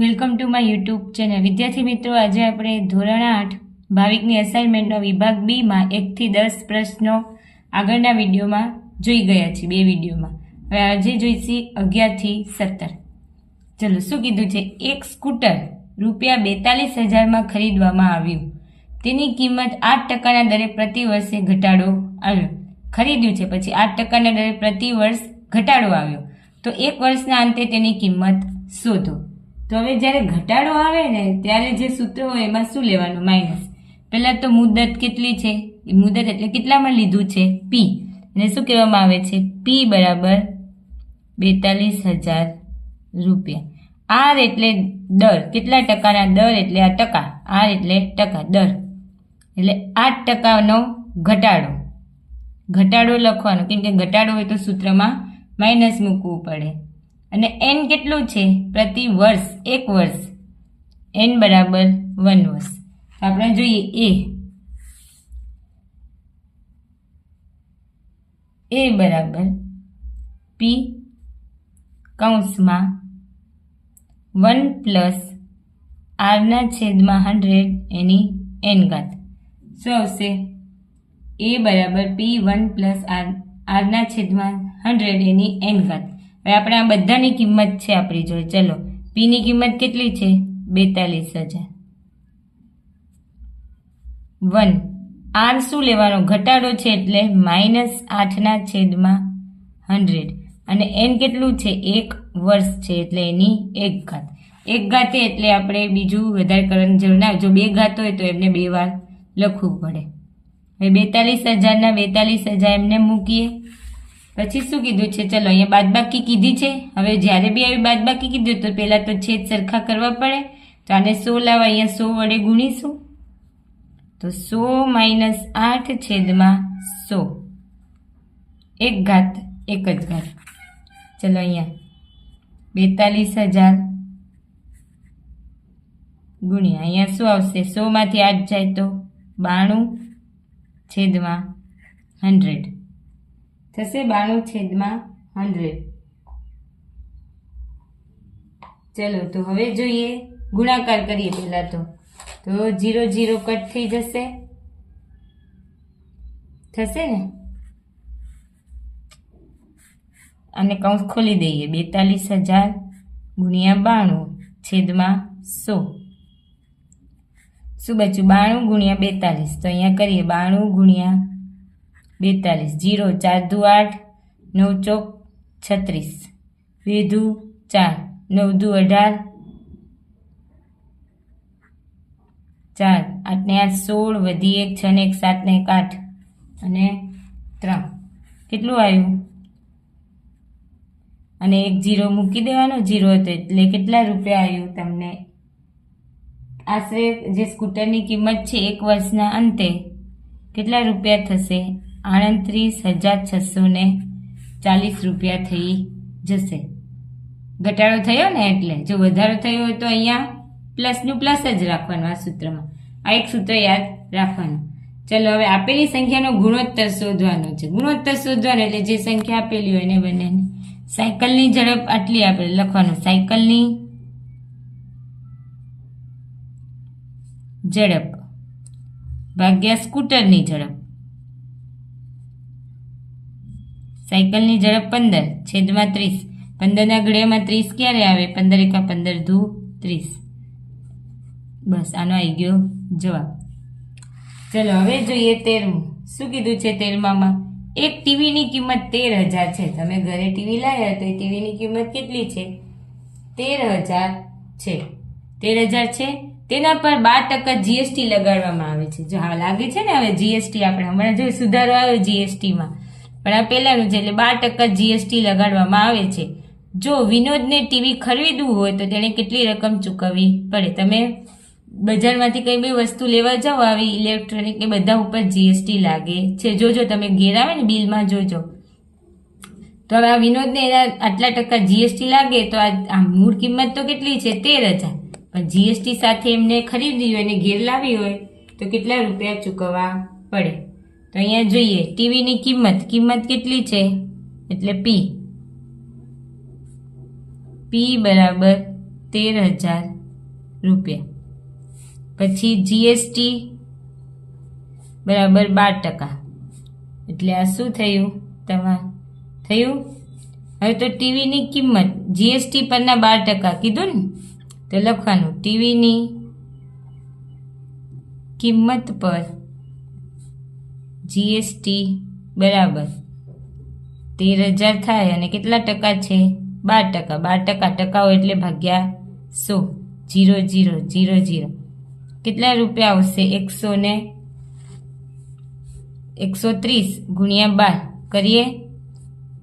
Welcome to my YouTube channel વિદ્યાર્થી મિત્રો, આજે આપણે ધોરણ આઠ, ભાવિકની અસાઇનમેન્ટનો વિભાગ બીમાં એકથી દસ પ્રશ્નો આગળના વિડીયોમાં જોઈ ગયા છીએ, બે વિડીયોમાં. હવે આજે જોઈશી અગિયારથી સત્તર. ચલો, શું કીધું છે? એક સ્કૂટર રૂપિયા બેતાલીસ હજારમાં ખરીદવામાં આવ્યું. તેની કિંમત આઠ ટકાના દરે પ્રતિ વર્ષે ઘટાડો આવ્યો. ખરીદ્યું છે, પછી આઠ ટકાના દરે પ્રતિ વર્ષ ઘટાડો આવ્યો. તો એક વર્ષના અંતે તેની કિંમત શોધો. તો હવે જ્યારે ઘટાડો આવે ને, ત્યારે જે સૂત્ર હોય એમાં શું લેવાનું? માઇનસ પહેલાં તો મુદત કેટલી છે? મુદત એટલે કેટલામાં લીધું છે? પી એને શું કહેવામાં આવે છે? પી બરાબર બેતાલીસ હજાર રૂપિયા. આર એટલે દર. કેટલા ટકાના? દર એટલે આ ટકા. આર એટલે ટકા. દર. એટલે આઠ ટકાનો ઘટાડો. ઘટાડો લખવાનો. કેમ કે ઘટાડો હોય તો સૂત્રમાં માઇનસ મૂકવું પડે. અને એન કેટલું છે? પ્રતિ વર્ષ, એક વર્ષ. એન બરાબર વન વર્ષ. આપણે જોઈએ એ એ બરાબર પી કૌંસમાં વન પ્લસ આરના છેદમાં હંડ્રેડ એની એન ઘાત. શું આવશે? એ બરાબર પી વન પ્લસ આર આરના છેદમાં હંડ્રેડ એની એન ઘાત. હવે આપણે આ બધાની કિંમત છે આપણી જોઈએ ચલો પીની કિંમત કેટલી છે? બેતાલીસ હજાર. વન. આર શું લેવાનો? ઘટાડો છે એટલે માઇનસ આઠના છેદમાં હંડ્રેડ. અને એન કેટલું છે? એક વર્ષ છે એટલે એની એક ઘાત. એક ઘાતે એટલે આપણે બીજું વધારે કરવાની જરૂર ના જો બે ઘાત હોય તો એમને બે વાર લખવું પડે. હવે બેતાલીસ હજારના બેતાલીસ હજાર એમને મૂકીએ. પછી શું કીધું છે? ચલો, અહીંયા બાદબાકી કીધી છે. હવે જ્યારે બી આવી બાદબાકી કીધું તો પહેલાં તો છેદ સરખા કરવા પડે. તો આને સો લાવવા અહીંયા સો વડે ગુણીશું. તો સો માઇનસ આઠ છેદમાં સો. એક ઘાત, એક જ ઘાત. ચલો, અહીંયા બેતાલીસ હજાર ગુણ્યા. અહીંયા શું આવશે? સોમાંથી આઠ જાય તો બાણું છેદમાં હંડ્રેડ. થશે બાણું છેદમાં હંડ્રેડ. ચલો, તો હવે જોઈએ ગુણાકાર કરીએ પહેલાં તો. તો જીરો જીરો કટ થઈ જશે. થશે ને? અને કૌંસ ખોલી દઈએ. બેતાલીસ હજાર ગુણ્યા બાણું છેદમાં સો. શું બચ્યું? બાણું ગુણ્યા બેતાલીસ. તો અહીંયા કરીએ બાણું ગુણ્યા બેતાલીસ, જીરો ચાર, દુ આઠ, નવ ચોક છત્રીસ. બે દુ ચાર, નવ દુ અઢાર, ચાર આઠને આઠ, સોળ, વધી એક, છ ને એક, સાત ને એક, આઠ અને ત્રણ. કેટલું આવ્યું? અને એક જીરો મૂકી દેવાનો, જીરો હતો એટલે કેટલા રૂપિયા આવ્યું તમને? આશરે જે સ્કૂટરની કિંમત છે એક વર્ષના અંતે, કેટલા રૂપિયા થશે? આડત્રીસ હજાર છસો ને ચાલીસ રૂપિયા થઈ જશે. ઘટાડો થયો ને એટલે? જો વધારો થયો હોય તો અહીંયા પ્લસનું પ્લસ જ રાખવાનું આ સૂત્રમાં. આ એક સૂત્ર યાદ રાખવાનું. ચલો, હવે આપેલી સંખ્યાનો ગુણોત્તર શોધવાનો છે. ગુણોત્તર શોધવાનો એટલે જે સંખ્યા આપેલી હોય એને બંનેને. સાયકલની ઝડપ આટલી આપણે લખવાનું. સાયકલની ઝડપ. ભાગ્યા સ્કૂટરની ઝડપ. સાયકલની ઝડપ પંદર, છેદમાં ત્રીસ. પંદરના ઘડિયામાં ત્રીસ ક્યારે આવે? પંદર એકા પંદર ધુ ત્રીસ. બસ, આનો આવી ગયો જવાબ. ચલો, હવે જોઈએ તેરમું. શું કીધું છે તેરમામાં? એક ટીવીની કિંમત તેર હજાર છે. તમે ઘરે ટીવી લાવ્યા તો એ ટીવીની કિંમત કેટલી છે? તેર હજાર છે. તેર હજાર છે? તેના પર બાર ટકા જીએસટી લગાડવામાં આવે છે. જો હા લાગે છે ને, હવે જીએસટી આપણે હમણાં જો સુધારો આવ્યો જીએસટીમાં પણ આ પહેલાંનું છે એટલે બાર ટકા જીએસટી લગાડવામાં આવે છે. જો વિનોદને ટીવી ખરીદવું હોય તો તેણે કેટલી રકમ ચૂકવવી પડે? તમે બજારમાંથી કંઈ બી વસ્તુ લેવા જાઓ, આવી ઇલેક્ટ્રોનિક એ બધા ઉપર જીએસટી લાગે છે. જોજો, તમે ઘેર આવે ને બિલમાં જોજો. તો હવે આ વિનોદને એના આટલા ટકા જીએસટી લાગે તો આ મૂળ કિંમત તો કેટલી છે? તેર હજાર. પણ જીએસટી સાથે એમને ખરીદી હોય અને ઘેર લાવી હોય તો કેટલા રૂપિયા ચૂકવવા પડે? તો અહીંયા જોઈએ ટીવીની કિંમત કિંમત કેટલી છે? એટલે પી પી બરાબર તેર હજાર રૂપિયા. પછી જીએસટી બરાબર બાર ટકા. એટલે આ શું થયું? તમાર થયું? હવે તો ટીવીની કિંમત જીએસટી પરના બાર ટકા. કીધું ને? તો લખવાનું ટીવીની કિંમત પર જીએસટી બરાબર. તેર હજાર થાય અને કેટલા ટકા છે? બાર ટકા. બાર ટકા ટકાઓ એટલે ભાગ્યા સો. જીરો જીરો જીરો જીરો કેટલા રૂપિયા આવશે? એકસો ને એકસો ત્રીસ ગુણ્યા બાર. કરીએ.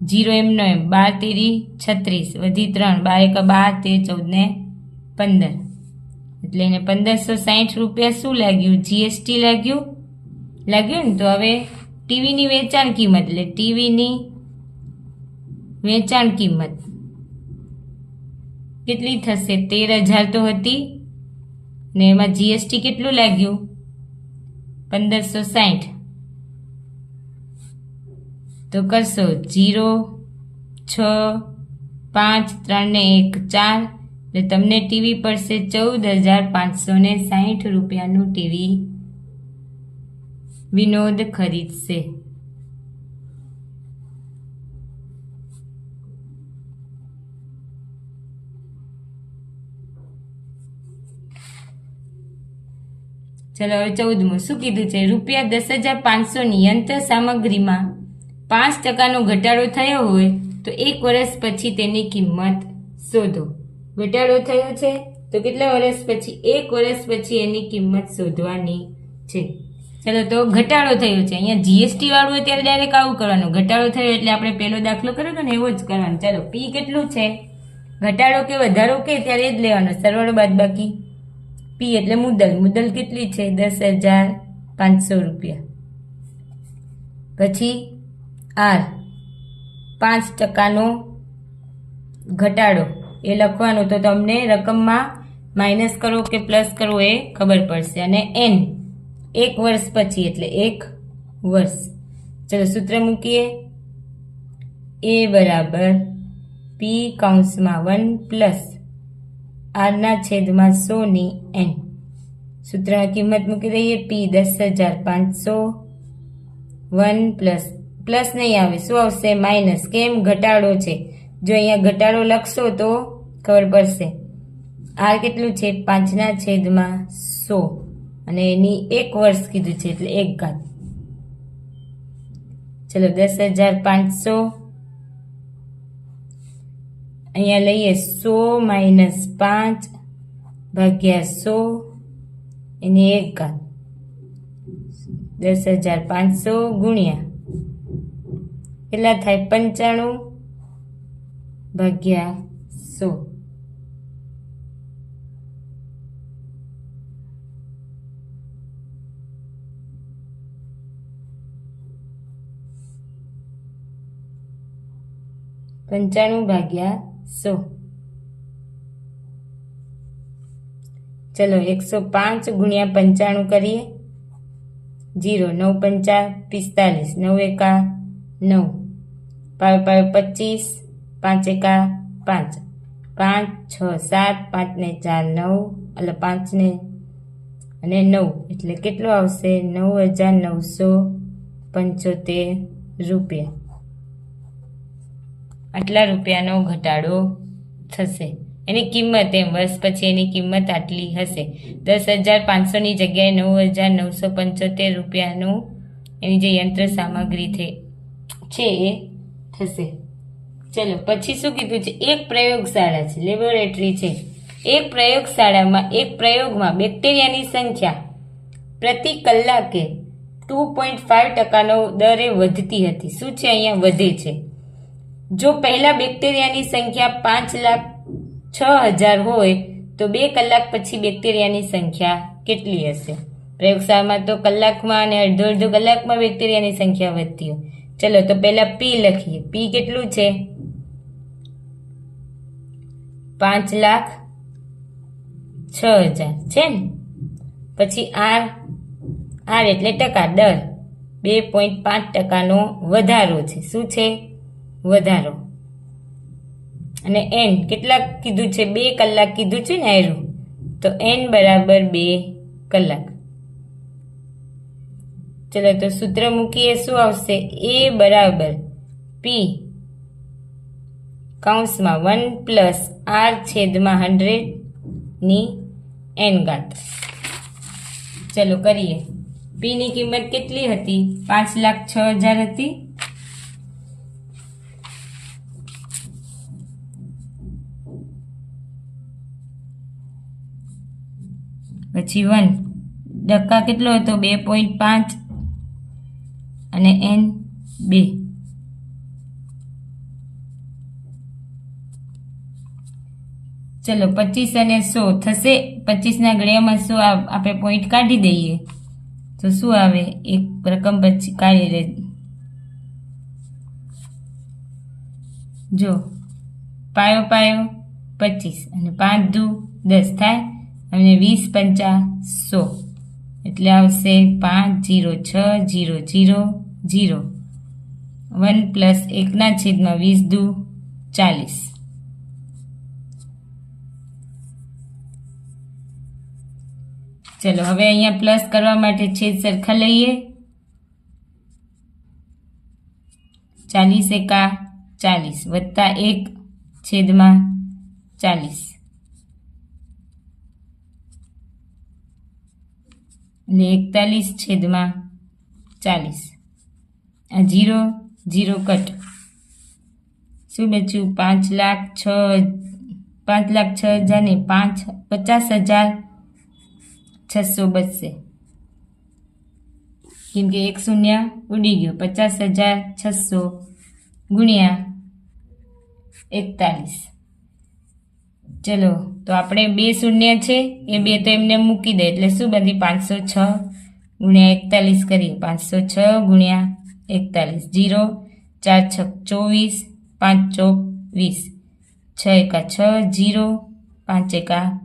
જીરો એમનો એમ. બાર, તેરી, છત્રીસ. વધી ત્રણ. બાર એક બાર, તેર, ચૌદ ને પંદર. એટલે એને પંદરસો સાહીઠ રૂપિયા શું લાગ્યું? જીએસટી લાગ્યું? લાગ્યું ને તો હવે ટીવીની વેચાણ કિંમત, એટલે ટીવીની વેચાણ કિંમત. કેટલી થશે? તેર હજાર તો હતી. ને એમાં જીએસટી કેટલું લાગ્યું? પંદરસો સાઠ તો કરશો જીરો, છ, પાંચ, ત્રણ ને એક, ચાર. એટલે તમને ટીવી પડશે ચૌદ હજાર પાંચસો ને સાહીઠ રૂપિયાનું ટીવી વિનોદ ખરીદશે. ચલો હવે ચૌદમું. શું કીધું છે? રૂપિયા દસ હજાર પાંચસોની યંત્ર સામગ્રીમાં પાંચ ટકાનો ઘટાડો થયો હોય તો એક વર્ષ પછી તેની કિંમત શોધો. ઘટાડો થયો છે તો કેટલા વર્ષ પછી? એક વર્ષ પછી એની કિંમત શોધવાની છે. ચલો તો ઘટાડો થયો છે. અહીંયા જીએસટી વાળું હોય ત્યારે ડાયરેક્ટ આવું કરવાનું. ઘટાડો થયો એટલે આપણે પહેલો દાખલો કર્યો ને એવો જ કરવાનો. ચાલો પી કેટલું છે? ઘટાડો કે વધારો કે ત્યારે એ જ લેવાનો. સરવાળો બાદ બાકી. પી એટલે મુદ્દલ મુદ્દલ કેટલી છે? દસ હજાર પાંચસો રૂપિયા. પછી આર પાંચ ટકાનો ઘટાડો. એ લખવાનો. તો તમને રકમમાં માઇનસ કરવો કે પ્લસ કરવો એ ખબર પડશે. અને એન એક વર્ષ પછી, એટલે એક વર્ષ. ચલો સૂત્ર મૂકીએ. એ બરાબર પી કૌંસમાં વન પ્લસ આરના છેદમાં સોની એન સૂત્રમાં કિંમત મૂકી દઈએ. પી દસ હજાર પાંચસો વન પ્લસ પ્લસ નહીં આવે. શું આવશે? માઇનસ. કેમ? ઘટાડો છે. જો અહીંયા ઘટાડો લખશો તો ખબર પડશે. આર કેટલું છે? પાંચના છેદમાં સો. અને એની એક વર્ષ કીધું છે એટલે એક ઘાત. ચલો દસ હજાર પાંચસો. અહીંયા લઈએ સો માઇનસ પાંચ ભાગ્યા સો. એની એક ઘાત. દસ હજાર પાંચસો ગુણ્યા. કેટલા થાય? પંચાણું ભાગ્યા સો. પંચાણું ભાગ્યા સો. ચલો એકસો પાંચ ગુણ્યા પંચાણું કરીએ. જીરો, નવ પંચા પિસ્તાલીસ, નવ એકા નવ. પાવ પાવ પચીસ, પાંચ એકા પાંચ. પાંચ, છ, સાત પાંચને ચાર, નવ. એટલે પાંચને અને નવ. એટલે કેટલું આવશે? નવ હજાર નવસો પંચોતેર રૂપિયા. આટલા રૂપિયાનો ઘટાડો થશે. એની કિંમત એમ, વર્ષ પછી એની કિંમત આટલી હશે. દસ હજાર પાંચસોની જગ્યાએ નવ હજાર નવસો પંચોતેર રૂપિયાનું એની જે યંત્ર સામગ્રી છે એ થશે. ચલો, પછી શું કીધું છે? એક પ્રયોગશાળા છે, લેબોરેટરી છે. એક પ્રયોગશાળામાં એક પ્રયોગમાં બેક્ટેરિયાની સંખ્યા પ્રતિ કલાકે ટુ પોઈન્ટ ફાઇવ ટકાનો દરે વધતી હતી. શું છે? અહીંયા વધે છે. જો પહેલા બેક્ટેરિયાની સંખ્યા પાંચ લાખ છ હજાર હોય, તો બે કલાક પછી બેક્ટેરિયાની સંખ્યા કેટલી હશે? પ્રયોગશાળામાં તો કલાકમાં અને અડધો અડધો કલાકમાં બેક્ટેરિયાની સંખ્યા વધતી હોય. ચલો, તો પહેલા પી લખીએ. પી કેટલું છે? પાંચ લાખ છ હજાર. છે ને? પછી આર આર એટલે ટકા દર બે પોઈન્ટ પાંચ ટકાનો વધારો છે. શું છે? વધારો. અને એન કેટલાક કીધું છે, બે કલાક કીધું છે ને આયરું, તો એન બરાબર બે કલાક. ચલો, તો સૂત્ર મૂકીએ, શું આવશે? એ બરાબર પી કૌંસમાં વન પ્લસ આર છેદમાં હંડ્રેડની એન ઘાત. ચલો, કરીએ. પીની કિંમત કેટલી હતી? પાંચ લાખ છ હજાર હતી. પછી વન. ડક્કા કેટલો હતો બે પોઈન્ટ પાંચ અને એન બે. ચલો, પચીસ અને સો થશે. પચીસના ગળિયામાં સો આપણે પોઈન્ટ કાઢી દઈએ? તો શું આવે? એક રકમ પછી કાઢી રહે જો, પાયો પાયો, પચીસ અને પાંચ દુ દસ થાય. અને વીસ પંચા સો. એટલે આવશે પાંચ જીરો છ zero zero zero. One plus એકના છેદમાં વીસ દુ ચાલીસ. ચલો, હવે અહીંયા પ્લસ કરવા માટે છેદ સરખા લઈએ. ચાલીસ એકા ચાલીસ વત્તા એક છેદમાં ચાલીસ. એટલે એકતાલીસ છેદમાં ચાલીસ. આ જીરો જીરો કટ. શું બચ્યું પાંચ લાખ છ, પાંચ લાખ છ હજાર ને પાંચ, પચાસ હજાર છસો બચશે કેમ કે એક શૂન્ય ઉડી ગયો. પચાસ હજાર છસો ગુણ્યા એકતાલીસ. ચલો તો આપણે બે શૂન્ય છે, એ બે તો એમને મૂકી દે. એટલે શું બધી પાંચસો છ ગુણ્યા એકતાલીસ કરીએ. પાંચસો છ ગુણ્યા એકતાલીસ. જીરો, ચાર છ, ચોવીસ, પાંચ ચોક વીસ છ એકા છ, જીરો, પાંચ એકા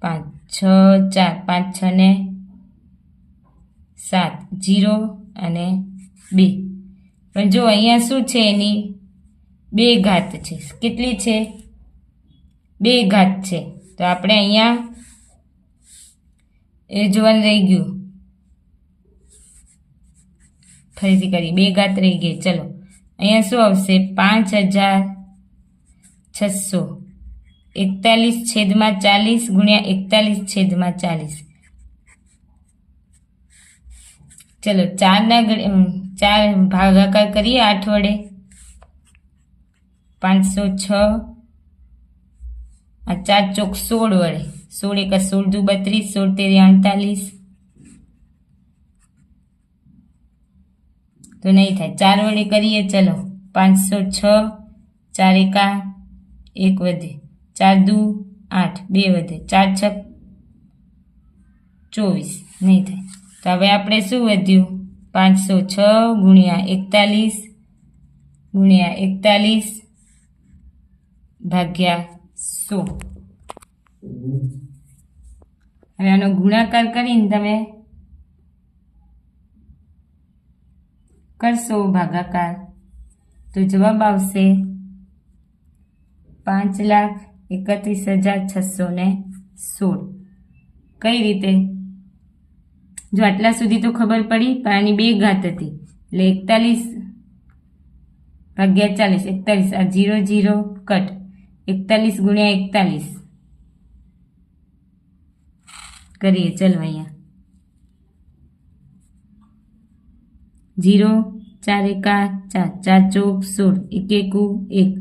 પાંચ. છ, ચાર, પાંચ છ ને સાત. જીરો અને બે. પણ જો અહીંયા શું છે એની? બે ઘાત છે. કેટલી છે? બે ઘાત છે. તો આપણે અહીંયા એ જોવાનું રહી ગયું. ફરીથી કરી બે ઘાત રહી ગઈ. ચલો. અહીંયા શું આવશે? પાંચ હજાર છસો એકતાલીસ છેદમાં ચાલીસ ગુણ્યા એકતાલીસ છેદમાં ચાલીસ. ચલો, ચારના ચાર ભાગાકાર કરીએ આઠ વડે. પાંચસો છ આ ચાર ચોક સોળ વડે. સોળ એકા સોળ દુ બત્રીસ સોળ તેર અડતાલીસ. તો નહીં થાય. ચાર વડે કરીએ, ચલો. પાંચસો છ, ચાર એકા એક વધે. ચાર દુ આઠ, બે વધે. ચાર છ ચોવીસ. નહીં થાય. તો હવે આપણે શું વધ્યું? પાંચસો છ ગુણ્યા એકતાલીસ ગુણ્યા એકતાલીસ ભાગ્યા સો હવે આનો ગુણાકાર કરીને તમે કરશો ભાગાકાર. તો જવાબ આવશે પાંચ લાખ એકત્રીસ હજાર છસો ને સોળ. કઈ રીતે? જો આટલા સુધી તો ખબર પડી, પણ આની બે ઘાત હતી. એટલે એકતાલીસ ભાગ્યા ચાલીસ, એકતાલીસ, આ જીરો જીરો, કટ. એકતાલીસ ગુણ્યા એકતાલીસ કરીએ ચલો અહીંયા જીરો ચાર એકા ચાર ચાર ચોક સોળ એક એકુ એક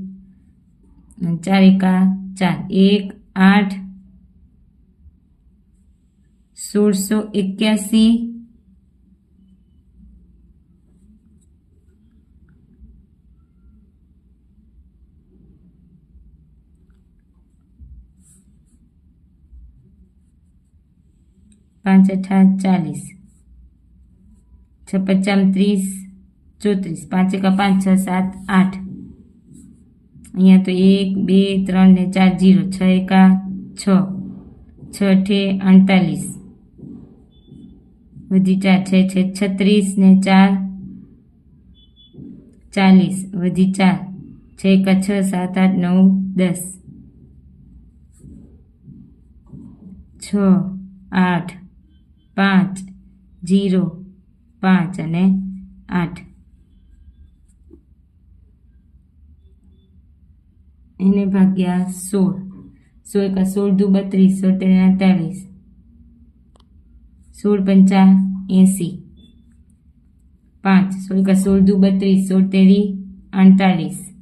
અને ચાર એકા ચાર એક આઠ સોળસો એક્યાસી પાંચ અઠા ચાલીસ. છ પચામ ત્રીસ, ચોત્રીસ. પાંચ, એકા, પાંચ, છ, સાત, આઠ. અહીંયા તો એક, બે, ત્રણ ને ચાર, જીરો. છ એકા, છ. છ અઠે અડતાલીસ. વધી ચાર છે છે છત્રીસ ને ચાર, ચાલીસ. વધી ચાર છ, એકા, છ, સાત, આઠ, નવ, દસ. છ, આઠ. પાંચ, જીરો, પાંચ અને આઠ. એને ભાગ્યા સોળ. સોળ એકા સોળ દુ બત્રીસ સો અડતાલીસ સોળ પંચા એંસી. પાંચ. સોળ એકા સોળ દુ બત્રીસ, સોળ તેરી અડતાલીસ.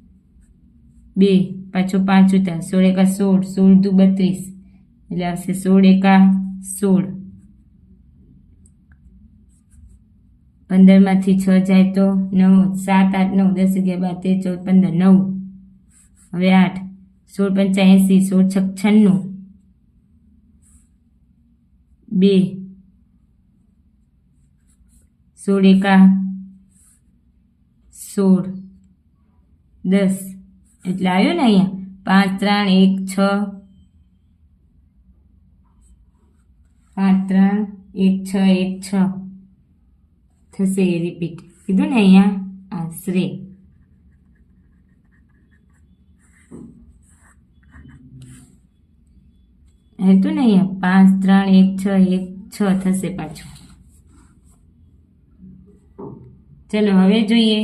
બે. પાછો પાંચ ઉતાર. સોળ એકા સોળ સોળ દુ બત્રીસ. એટલે આવશે સોળ એકા સોળ. પંદરમાંથી છ જાય તો નવ, સાત, આઠ, નવ, દસ, અગિયાર, બાર, તેર, ચૌદ, પંદર, નવ. હવે આઠ. સોળ પંચા એંસી સોળ, છક, છન્નું. બે. સોળ, એકા. સોળ. દસ. એટલે આવ્યો ને અહીંયા? પાંચ, ત્રણ, એક, છ. પાંચ, ત્રણ, એક, છ એક, છ. થશે એ રિપીટ કીધું ને અહીંયા આશરે હતું ને અહીંયા પાંચ ત્રણ એક છ એક છ થશે પાછું ચલો હવે જોઈએ.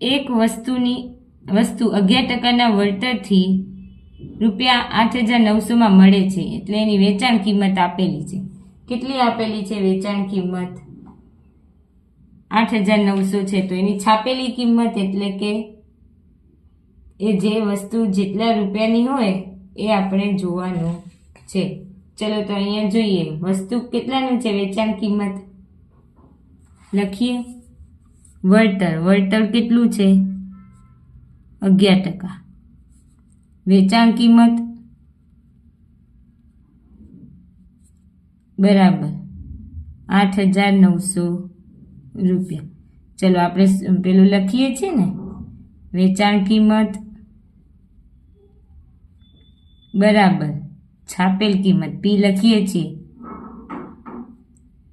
એક વસ્તુની, વસ્તુ અગિયાર ટકાના વળતરથી રૂપિયા આઠ હજાર નવસોમાં મળે છે. એટલે એની વેચાણ કિંમત આપેલી છે. કેટલી આપેલી છે? વેચાણ કિંમત. આઠ હજાર નવસો છે. તો એની છાપેલી કિંમત એટલે કે એ જે વસ્તુ જેટલા રૂપિયાની હોય એ આપણે જોવાનું છે. ચલો તો અહીંયા જોઈએ. વસ્તુ કેટલાનું છે? વેચાણ કિંમત લખીએ. વળતર. વળતર કેટલું છે? અગિયાર ટકા. વેચાણ કિંમત બરાબર આઠ હજાર નવસો રૂપિયા. ચલો, આપણે પેલું લખીએ છીએ ને? વેચાણ કિંમત બરાબર. છાપેલ કિંમત. પી લખીએ છીએ.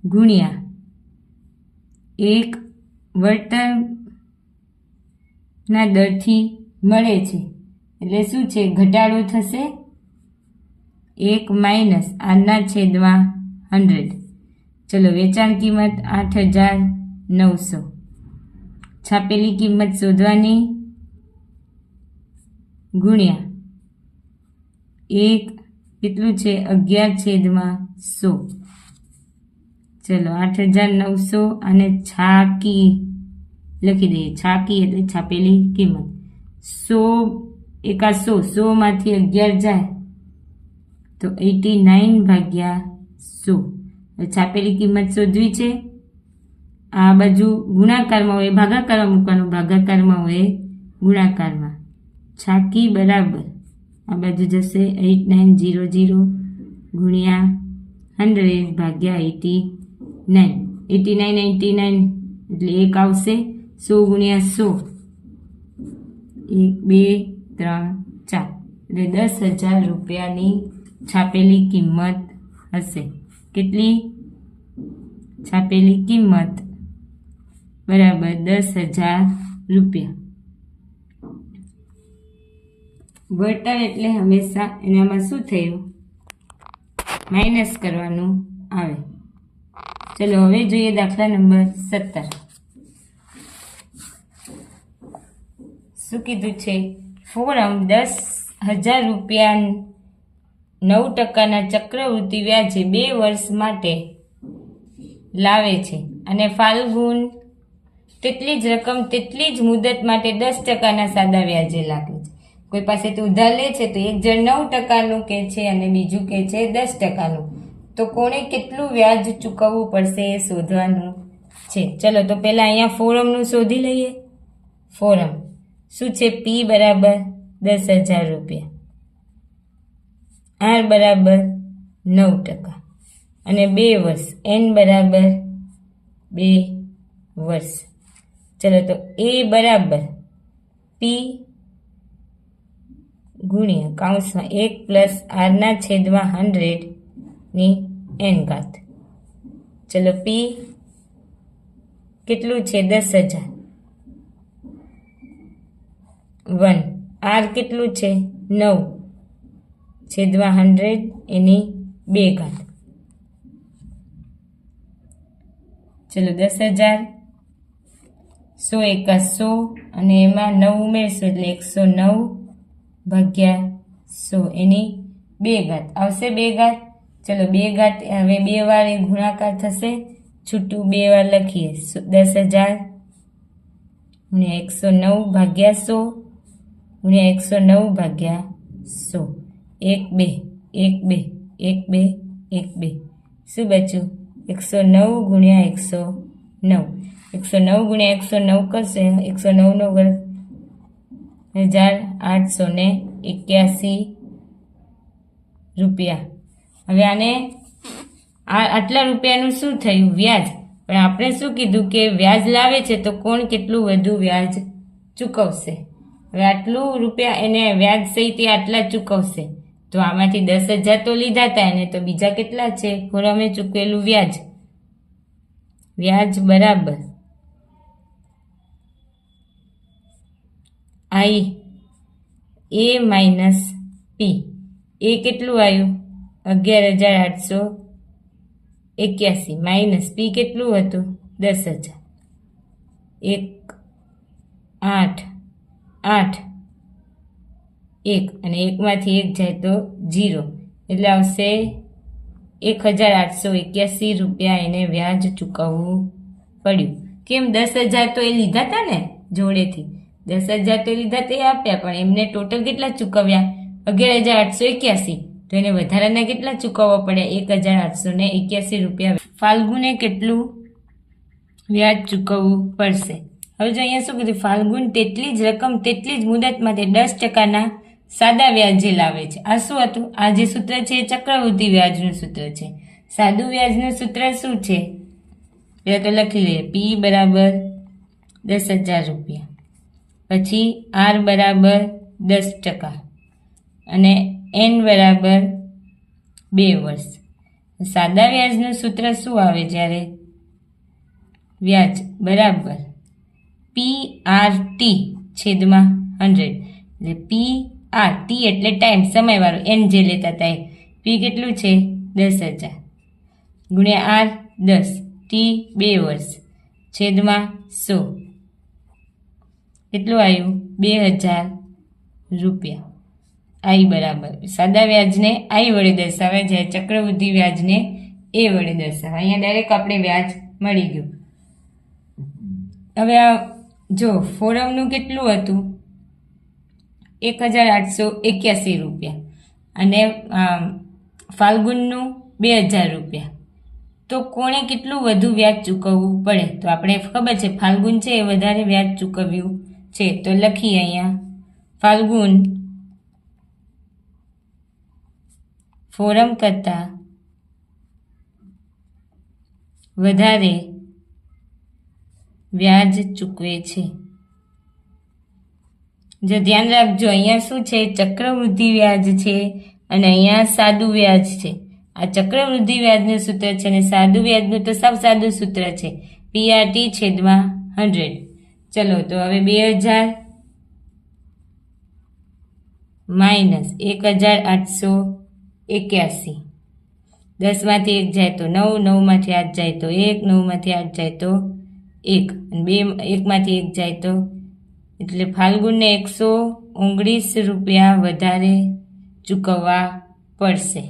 ગુણ્યા એક વળતરના દરથી મળે છે. એટલે શું છે? ઘટાડો થશે એક માઇનસ આના છેદમાં હંડ્રેડ ચલો, વેચાણ કિંમત આઠ હજાર નવસો. છાપેલી કિંમત શોધવાની. ગુણ્યા. એક કેટલું છે? અગિયાર છેદમાં સો. ચલો, આઠ હજાર નવસો અને છાકી. લખી દઈએ, છાકી એટલે છાપેલી કિંમત. સો એકા સો સોમાંથી અગિયાર જાય તો એટી નાઇન ભાગ્યા સો. છાપેલી કિંમત શોધવી છે. આ બાજુ ગુણાકારમાં હોય, ભાગાકારમાં મૂકવાનું, ભાગાકારમાં હોય, ગુણાકારમાં. છાકી બરાબર. આ બાજુ જશે એટ નાઇન જીરો જીરો ગુણ્યા હંડ્રેડ ભાગ્યા eighty nine eighty nine eighty nine એટલે એક આવશે સો ગુણ્યા સો. એક, બે, ત્રણ, ચાર. એટલે દસ હજાર રૂપિયાની છાપેલી કિંમત હશે. કેટલી? છાપેલી કિંમત બરાબર દસ હજાર રૂપિયા. વળતર એટલે હંમેશા એનામાં શું થયું? માઇનસ કરવાનું આવે. ચલો, હવે જોઈએ દાખલા નંબર સત્તર. શું કીધું છે? ફોરમ દસ હજાર રૂપિયા નવ ટકાના ચક્રવૃત્તિ વ્યાજે બે વર્ષ માટે લાવે છે. અને ફાલ્ગુન તેટલી જ રકમ, તેટલી જ મુદત માટે દસ ટકાના સાદા વ્યાજે લાગે છે. કોઈ પાસેથી ઉધાર લે છે તો એક જણ નવ ટકાનું કે છે અને બીજું કે છે દસ ટકાનું. તો કોણે કેટલું વ્યાજ ચૂકવવું પડશે એ શોધવાનું છે. ચલો, તો પહેલાં અહીંયા ફોરમનું શોધી લઈએ. ફોરમ. શું છે? પી બરાબર દસ હજાર રૂપિયા. આર બરાબર નવ ટકા. અને બે વર્ષ. એન બરાબર બે વર્ષ. ચલો તો એ બરાબર પી ગુણ્યા કાઉન્સમાં એક પ્લસ આરના છેદમાં હંડ્રેડની એન ઘાત. ચલો પી કેટલું છે? દસ હજાર. વન. આર કેટલું છે? નવ. છેદમાં હંડ્રેડ એની બે ઘાત. ચલો દસ હજાર. સો એકા સો અને એમાં નવ ઉમેરશો એટલે એકસો નવ ભાગ્યા સો. એની બે ઘાત. આવશે બે ઘાત? ચલો, બે ઘાત, હવે બે વાર એ ગુણાકાર થશે. છૂટું બે વાર લખીએ. દસ હજાર ગુણ્યા એકસો નવ ભાગ્યા સો ગુણ્યા એકસો નવ ભાગ્યા સો. એક બે એક બે એક બે એક બે. શું બચ્યું? એકસો નવ ગુણ્યા એકસો નવ. એકસો નવ ગુણ્યા એકસો નવ કરશે એકસો નવનો વર્ગ હજાર આઠસો ને એક્યાસી રૂપિયા. હવે આને આટલા રૂપિયાનું શું થયું? વ્યાજ. પણ આપણે શું કીધું કે વ્યાજ લાવે છે તો કોણ કેટલું વધુ વ્યાજ ચૂકવશે? હવે આટલું રૂપિયા એને વ્યાજ સહિત આટલા ચૂકવશે. તો આમાંથી દસ હજાર તો લીધા હતા એને, તો બીજા કેટલા છે? ફોરમે ચૂકવેલું વ્યાજ? વ્યાજ બરાબર. આઈ. એ માઇનસ પી. એ કેટલું આવ્યું? અગિયાર હજાર આઠસો એક્યાસી. માઇનસ પી કેટલું હતું? દસ હજાર. એક, આઠ આઠ, એક. અને એકમાંથી એક જાય તો જીરો એટલે આવશે એક હજાર આઠસો એક્યાસી રૂપિયા એને વ્યાજ ચૂકવવું પડ્યું. કેમ? દસ હજાર તો એ લીધા હતા ને, જોડેથી. દસ હજાર તો લીધા તે આપ્યા, પણ એમને ટોટલ કેટલા ચૂકવ્યા? અગિયાર હજાર આઠસો એક્યાસી. તો એને વધારાના કેટલા ચૂકવવા પડ્યા? એક હજાર આઠસો ને એક્યાસી રૂપિયા. ફાલ્ગુને કેટલું વ્યાજ ચૂકવવું પડશે? હવે જો અહીંયા શું કીધું? ફાલ્ગુન તેટલી જ રકમ, તેટલી જ મુદત તે દસ ટકાના સાદા વ્યાજે લાવે છે. આ શું હતું? આ જે સૂત્ર છે એ ચક્રવૃદ્ધિ વ્યાજનું સૂત્ર છે. સાદું વ્યાજનું સૂત્ર શું છે? પહેલાં તો લખી લઈએ. પી બરાબર દસ હજાર રૂપિયા. પછી આર બરાબર દસ ટકા અને એન બરાબર બે વર્ષ. સાદા વ્યાજનું સૂત્ર શું આવે જ્યારે? વ્યાજ બરાબર પી આર ટી છેદમાં હંડ્રેડ. એટલે પી આર ટી એટલે ટાઈમ, સમયવાળો. એન જે લેતા હતા એ. પી કેટલું છે? દસ હજાર. ગુણ્યા આર દસ, ટી બે વર્ષ. છેદમાં સો. કેટલું આવ્યું? બે હજાર રૂપિયા. આઈ બરાબર. સાદા વ્યાજને આઈ વડે દર્શાવે, જ્યારે ચક્રવૃદ્ધિ વ્યાજને એ વડે દર્શાવે. અહીંયા ડાયરેક્ટ આપણે વ્યાજ મળી ગયું. હવે આ જો, ફોરમનું કેટલું હતું? એક હજાર આઠસો એક્યાસી રૂપિયા. અને ફાલ્ગુનનું બે હજાર રૂપિયા. તો કોણે કેટલું વધુ વ્યાજ ચૂકવવું પડે? તો આપણે, ખબર છે, ફાલ્ગુન છે એ વધારે વ્યાજ ચૂકવ્યું. છે, તો લખીએ અહીંયા. ફાલ્ગુન. ફોરમ કરતાં વધારે વ્યાજ ચૂકવે છે. જો ધ્યાન રાખજો, અહીંયા શું છે? ચક્રવૃદ્ધિ વ્યાજ છે અને અહીંયા સાદું વ્યાજ છે. આ ચક્રવૃદ્ધિ વ્યાજનું સૂત્ર છે અને સાદું વ્યાજનું તો સાવ સાદું સૂત્ર છે. પીઆરટી છેદમાં હંડ્રેડ ચલો તો હવે બે હજાર માઇનસ એક હજાર આઠસો એક્યાસી. દસમાંથી એક જાય તો નવ, નવમાંથી આઠ જાય તો એક, નવમાંથી આઠ જાય તો એક. અને બે, એકમાંથી એક જાય તો એટલે ફાલ્ગુનને એકસો ઓગણીસ રૂપિયા વધારે ચૂકવવા પડશે.